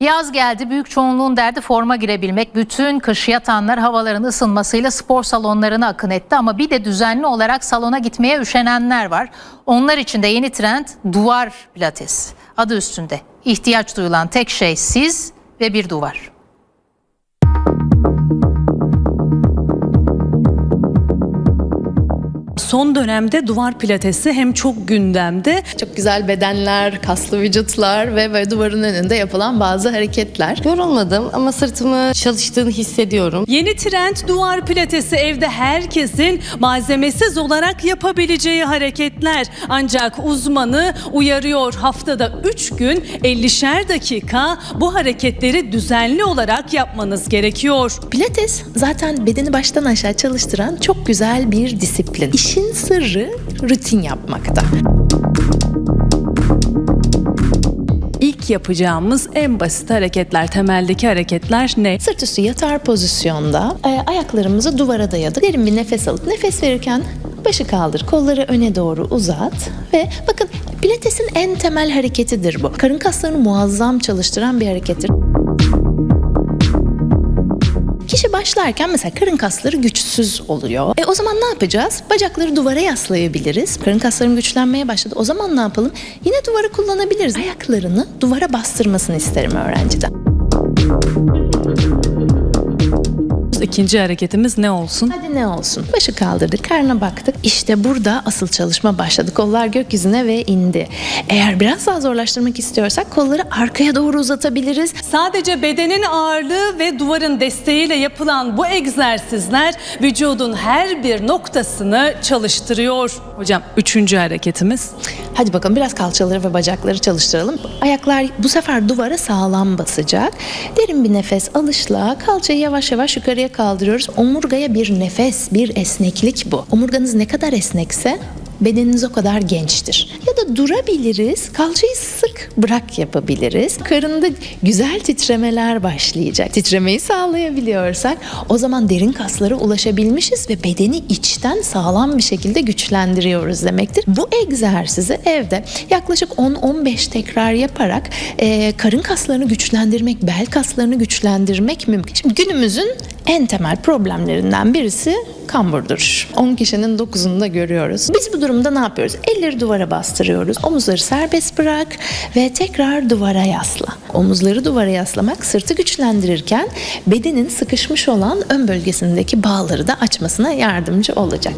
Yaz geldi büyük çoğunluğun derdi forma girebilmek. Bütün kış yatanlar havaların ısınmasıyla spor salonlarına akın etti. Ama bir de düzenli olarak salona gitmeye üşenenler var. Onlar için de yeni trend duvar pilates. Adı üstünde. İhtiyaç duyulan tek şey siz ve bir duvar. Son dönemde duvar pilatesi hem çok gündemde Çok güzel bedenler, kaslı vücutlar ve böyle duvarın önünde yapılan bazı hareketler. Yorulmadım ama sırtımı çalıştığını hissediyorum. Yeni trend duvar pilatesi evde herkesin malzemesiz olarak yapabileceği hareketler. Ancak uzmanı uyarıyor haftada 3 gün 50'şer dakika bu hareketleri düzenli olarak yapmanız gerekiyor. Pilates zaten bedeni baştan aşağı çalıştıran çok güzel bir disiplin. İşin sırrı rutin yapmakta. İlk yapacağımız en basit hareketler, temeldeki hareketler ne? Sırt üstü yatar pozisyonda e, ayaklarımızı duvara dayadık. Derin bir nefes alıp nefes verirken başı kaldır, kolları öne doğru uzat ve bakın pilatesin en temel hareketidir bu. Karın kaslarını muazzam çalıştıran bir harekettir. Kişi başlarken mesela karın kasları güçsüz oluyor. E o zaman ne yapacağız? Bacakları duvara yaslayabiliriz. Karın kaslarım güçlenmeye başladı. O zaman ne yapalım? Yine duvarı kullanabiliriz. Ayaklarını duvara bastırmasını isterim öğrenciden. İkinci hareketimiz ne olsun? Hadi ne olsun? Başı kaldırdık, karnına baktık. İşte burada asıl çalışma başladı. Kollar gökyüzüne ve indi. Eğer biraz daha zorlaştırmak istiyorsak kolları arkaya doğru uzatabiliriz. Sadece bedenin ağırlığı ve duvarın desteğiyle yapılan bu egzersizler vücudun her bir noktasını çalıştırıyor. Hocam üçüncü hareketimiz. Hadi bakalım biraz kalçaları ve bacakları çalıştıralım. Ayaklar bu sefer duvara sağlam basacak. Derin bir nefes alışla kalçayı yavaş yavaş yukarıya kaldırıyoruz. Omurgaya bir nefes, bir esneklik bu. Omurganız ne kadar esnekse bedeniniz o kadar gençtir. Ya da durabiliriz, kalçayı sık bırak yapabiliriz. Karında güzel titremeler başlayacak. Titremeyi sağlayabiliyorsak o zaman derin kaslara ulaşabilmişiz ve bedeni içten sağlam bir şekilde güçlendiriyoruz demektir. Bu egzersizi evde yaklaşık 10-15 tekrar yaparak e, karın kaslarını güçlendirmek, bel kaslarını güçlendirmek mümkün. Şimdi günümüzün en temel problemlerinden birisi kambur duruş. 10 kişinin 9'unu da görüyoruz. Biz bu durumda ne yapıyoruz? Elleri duvara bastırıyoruz. Omuzları serbest bırak ve tekrar duvara yasla. Omuzları duvara yaslamak sırtı güçlendirirken bedenin sıkışmış olan ön bölgesindeki bağları da açmasına yardımcı olacak.